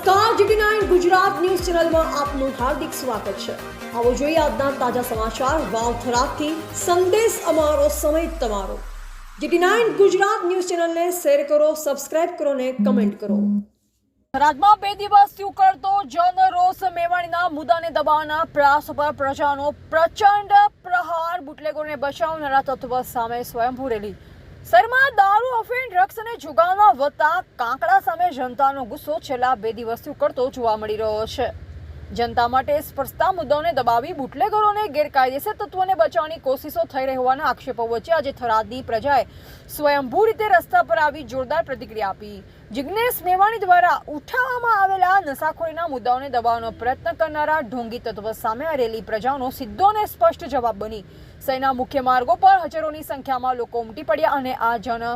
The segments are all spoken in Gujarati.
નમસ્કાર જીટી નાઇન ગુજરાત ન્યૂઝ ચેનલમાં આપનું હાર્દિક સ્વાગત છે. આવો જોઈએ આજના તાજા સમાચાર વાવથરાથી. સંદેશ અમારો, સમય તમારો. જીટી નાઇન ગુજરાત ન્યૂઝ ચેનલને શેર કરો, સબસ્ક્રાઇબ કરો ને કમેન્ટ કરો. થરાદમાં બે દિવસથી ઉકળતો જનરોષ મેવાણીના મુદ્દાને દબાવવાના પ્રયાસ પર પ્રજાનો પ્રચંડ પ્રહાર બુટલેગોને બચાવનારા તત્વ સામે સ્વયંભૂ રેલી. શહેરમાં દારૂ, અફીણ, ડ્રગ્સ અને જુગારના વધતા કાંકડા સામે જનતાનો ગુસ્સો છેલ્લા બે દિવસથી ઉકળતો જોવા મળી રહ્યો છે. જનતા માટે સ્પર્શતા મુદ્દાઓને દબાવી બુટલેગરોને ગેરકાયદેસર તત્વોને બચાવવાની કોશિશો થઈ રહી હોવાના આક્ષેપો વચ્ચે આજે થરાદની પ્રજાએ સ્વયંભૂ રીતે રસ્તા પર આવી જોરદાર પ્રતિક્રિયા આપી. જિગ્નેશ મેવાણી દ્વારા ઉઠાવવામાં આવેલા નશાખોરીના મુદ્દાઓને દબાવવાનો પ્રયત્ન કરનારા ઢોંગી તત્વ સામે આ રેલી પ્રજાનો સીધો અને સ્પષ્ટ જવાબ બની. સૈના મુખ્ય માર્ગો પર હજારોની સંખ્યામાં લોકો ઉમટી પડ્યા અને આ જન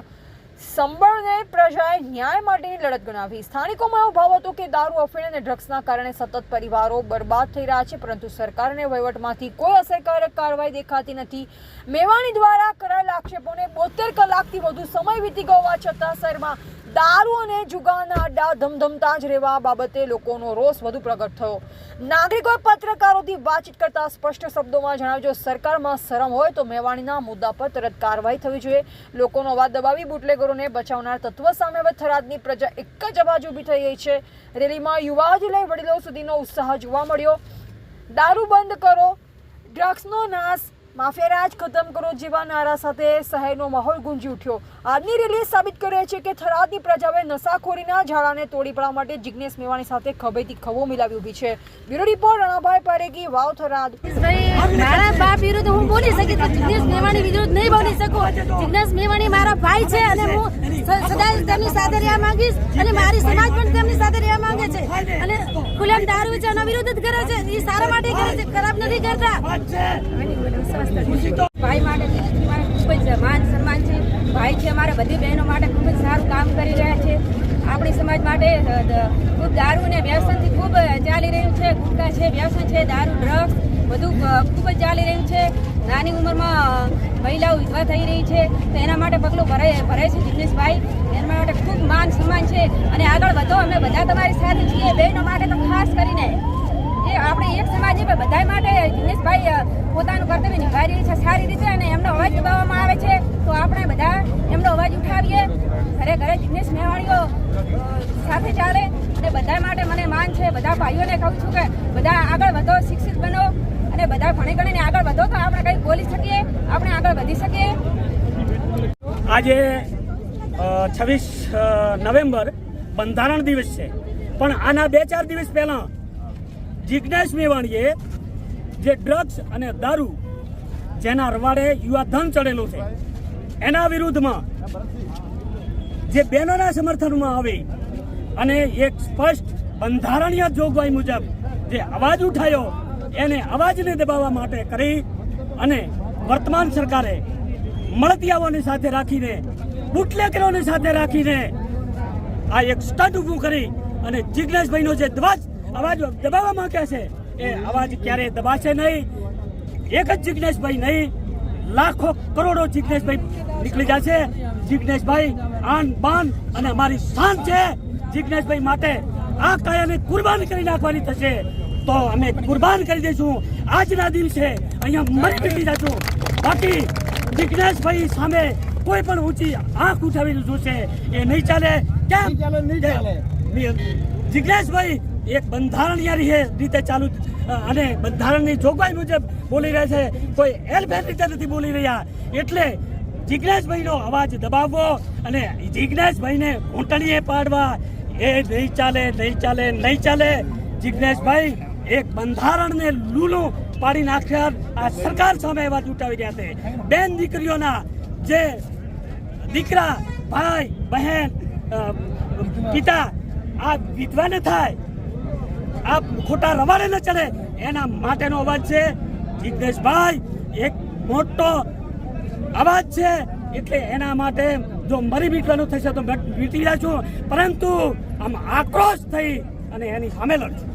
સંબળને પ્રજાએ ન્યાય માટેની લડત ગણાવી. સ્થાનિકોમાં એવો ભાવ હતો કે દારૂ, અફીણ અને ડ્રગ્સના કારણે સતત પરિવારો બરબાદ થઈ રહ્યા છે, પરંતુ સરકારને વહીવટમાંથી કોઈ અસરકારક કાર્યવાહી દેખાતી નથી. મેવાણી દ્વારા કરાયેલા આક્ષેપોને બોતેર કલાકથી વધુ સમય વીતી ગયો હોવા છતાં શહેરમાં દારૂ અને જુગારના અડ્ડા ધમધમતા જ રહેવા બાબતે લોકોનો રોષ વધુ પ્રગટ થયો. નાગરિકોએ પત્રકારોથી વાતચીત કરતા સ્પષ્ટ શબ્દોમાં જણાવ્યું, જો સરકારમાં શરમ હોય તો મેવાણીના મુદ્દા પર તરત કાર્યવાહી થવી જોઈએ. લોકોનો અવાજ દબાવી બુટલેગરોને બચાવનાર તત્વ સામે હવે થરાદની પ્રજા એક જ અવાજ ઊભી થઈ ગઈ છે. રેલીમાં યુવાથી લઈ વડીલો સુધીનો ઉત્સાહ જોવા મળ્યો. દારૂ બંધ કરો. ડ્રગ્સનો નાશ માફિયારાજ ખતમ કરો જેવા નારા સાથે શહેરનો માહોલ ગુંજી ઉઠ્યો. આજની રેલી સાબિત કરે છે કે થરાદની પ્રજાએ નશાખોરીના ઝાડાને તોડી પાડવા માટે જિજ્ઞેશ મેવાણી સાથે ખભેથી ખભો મિલાવી ઊભી છે. Bureau report Ranabhai Paregi Vav Tharad. મારા બાપ વિરુદ્ધ હું બોલી શકી તો જિજ્ઞેશ મેવાણી વિરુદ્ધ નહીં બોલી શકું. જિગ્નેશ મેવાણી મારા ભાઈ છે અને હું સદાય તેમની સાથે રહેવા માંગીશ અને મારી સમાજ પણ તેમની સાથે રહેવા માંગે છે. અને ખુલ્લેમ દારૂ છે એના વિરુદ્ધ જ કરે છે. એ સારા માટે કરે છે. ખરાબ નથી કરતા. ભાઈ માટે મારે ખૂબ જ માન સન્માન છે. ભાઈ છે અમારા બધી બહેનો માટે ખૂબ જ સારું કામ કરી રહ્યા છે. આપણી સમાજ માટે ખૂબ દારૂ ને વ્યસનથી ખૂબ ચાલી રહ્યું છે. ગુટકા છે, વ્યસન છે, દારૂ ડ્રગ્સ બધું ખૂબ જ ચાલી રહ્યું છે. નાની ઉંમરમાં મહિલાઓ વિધવા થઈ રહી છે. તો એના માટે પગલું ભરાય ભરાય છે જિગ્નેશભાઈ. એના માટે ખૂબ માન સન્માન છે. અને આગળ વધો, અમે બધા તમારી સાથે છીએ. બહેનો માટે તો ખાસ કરીને એ આપણે એક બધા માટે દિનેશભાઈ પોતાનું કર્તવ્ય નિભાવી રહી છે સારી રીતે અને એમનો અવાજ દબાવવામાં આવે છે. તો આપણે બધા એમનો અવાજ ઉઠાવીએ. ઘરે ઘરે દિનેશ મેવાણીઓ સાથે ચાલે અને બધા માટે મને માન છે. બધા ભાઈઓને કહું છું કે બધા આગળ વધો, શિક્ષિત બનો અને બધા ભણી ગણીને આગળ વધો. તો આપણે કંઈક બોલી શકીએ? આપણે આગળ વધી શકીએ? આજે છવ્વીસ નવેમ્બર બંધારણ દિવસ છે. પણ આના બે ચાર દિવસ પહેલા જિજ્ઞેશ મેવાણીએ જે ડ્રગ્સ અને દારૂ જેના રવાડે યુવા ધન ચડેલું છે, એના વિરુદ્ધમાં જે બહેનોના સમર્થનમાં આવી અને એક સ્પષ્ટ બંધારણીય જોગવાઈ મુજબ જે અવાજ ઉઠાયો, એને અવાજને દબાવવા માટે કરી અને વર્તમાન સરકારે મળતિયાઓની સાથે રાખીને બુટલેકરોની સાથે રાખીને આ એક સ્ટન્ટ ઊભું કરી અને જિજ્ઞેશભાઈનો જે દબાજ અવાજ દબાવવા માંગે છે એ અવાજ ક્યારે દબાશે નહીં. એક જ જિજ્ઞેશભાઈ નહીં લાખો કરોડો જિજ્ઞેશભાઈ નીકળી જશે. જિજ્ઞેશભાઈ આન બાન અને અમારી શાન છે. જિજ્ઞેશભાઈ માટે આ કાયાને કુરબાન કરી નાખવાની થશે. તો અમે કુરબાન કરી દઈશું. આજના દિવસે અહીંયા મરી નીકળી જશું. બાકી જિજ્ઞેશભાઈ સામે કોઈ પણ ઊંચી આંખ ઉઠાવીને જોશે. એ નહીં ચાલે. કેમ? જિજ્ઞેશભાઈ એક બંધારણીય રીતે ચાલુ અને બંધારણની જોગવાઈ મુજબ બોલી રહ્યા છે. કોઈ એલફેર રીતે નથી બોલી રહ્યા. એટલે જિજ્ઞેશભાઈનો અવાજ દબાવવો અને જિજ્ઞેશભાઈને ઘૂંટણીએ પાડવા. એ નહીં ચાલે નહીં ચાલે નહીં ચાલે. જિજ્ઞેશભાઈ એક બંધારણને લૂલું પાડી નાખ્યા. આ સરકાર સામે અવાજ ઉઠાવી રહ્યા છે. બેન દીકરીઓના જે દીકરા, ભાઈ, બહેન પિતા, આ વિધવા ન થાય આ ખોટા રવાડે ન ચડે. એના માટેનો અવાજ છે. જિગ્નેશભાઈ, એક મોટો અવાજ છે. એટલે એના માટે જો મરી મીટવાનું થશે તો મીટી છું. પરંતુ આમ આક્રોશ થઈ અને એની સામે લડશું